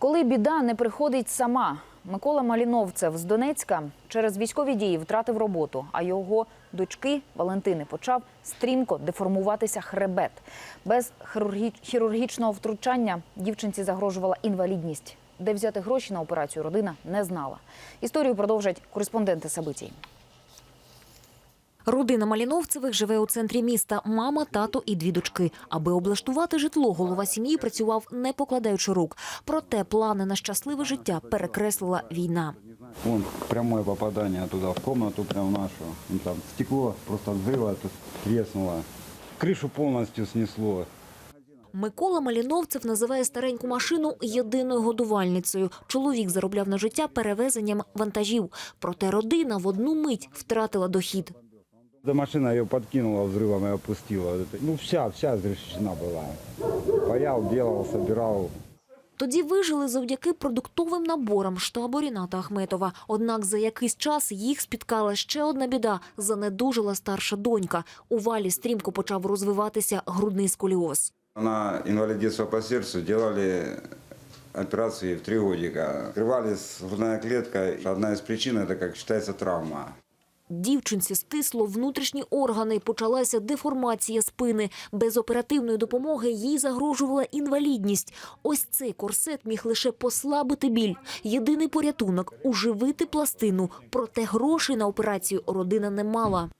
Коли біда не приходить сама, Микола Маліновцев з Донецька через військові дії втратив роботу, а його дочки Валентини почав стрімко деформуватися хребет. Без хірургі- хірургічного втручання дівчинці загрожувала інвалідність. Де взяти гроші на операцію родина не знала. Історію продовжать кореспонденти Сабитій. Родина Маліновцевих живе у центрі міста. Мама, тато і дві дочки. Аби облаштувати житло, голова сім'ї працював не покладаючи рук. Проте плани на щасливе життя перекреслила війна. Вон прямое попадание туда, в комнату прям нашу. Ну, там стекло просто от взрыва это треснуло. Крышу полностью снесло. Микола Маліновцев називає стареньку машину єдиною годувальницею. Чоловік заробляв на життя перевезенням вантажів. Проте родина в одну мить втратила дохід. Да машина ее подкинула взрывом и опустила. Это- Ну, вся, вся изрешечена была. Паял, делал, собирал. Тоді вижили завдяки продуктовим наборам штабу Ріната Ахметова. Однак за якийсь час їх спіткала ще одна біда. Занедужила старша донька. У валі стрімко почав розвиватися грудний сколіоз. На инвалидительство по сердцу делали операции в три годика. Открывались грудная клетка. Одна из причин это, как считается, травма. Дівчинці стисло внутрішні органи, почалася деформація спини. Без оперативної допомоги їй загрожувала інвалідність. Ось цей корсет міг лише послабити біль. Єдиний порятунок – уживити пластину. Проте грошей на операцію родина не мала.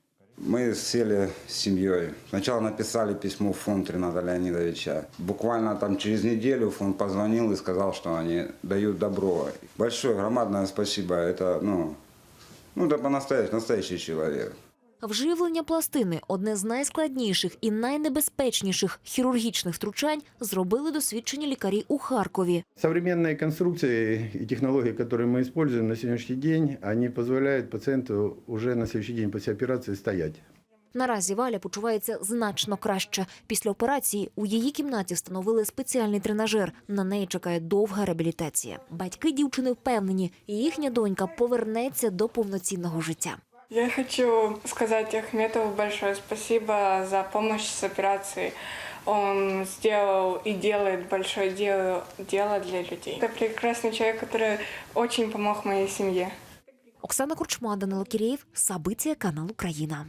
Мы сели с семьей. Сначала написали письмо в фонд Рената Леонидовича. Буквально там через неделю фонд позвонил и сказал, что они дают добро. Большое, громадное спасибо. Это, ну, ну, да по-настоящему, настоящий человек. Вживлення пластини – одне з найскладніших і найнебезпечніших хірургічних втручань зробили досвідчені лікарі у Харкові. Современные конструкции и технологии, которые мы используем на сегодняшний день, они позволяют пациенту уже на следующий день после операции стоять. Наразі Валя почувається значно краще. Після операції у її кімнаті встановили спеціальний тренажер. На неї чекає довга реабілітація. Батьки дівчини впевнені, їхня донька повернеться до повноцінного життя. Я хочу сказать Ахметову большое спасибо за помощь с операцией. Он сделал и делает большое дело, дело для людей. Это прекрасный человек, который очень помог моей семье. Оксана Корчма, Данило Кірєєв, Сабиція, канал Україна.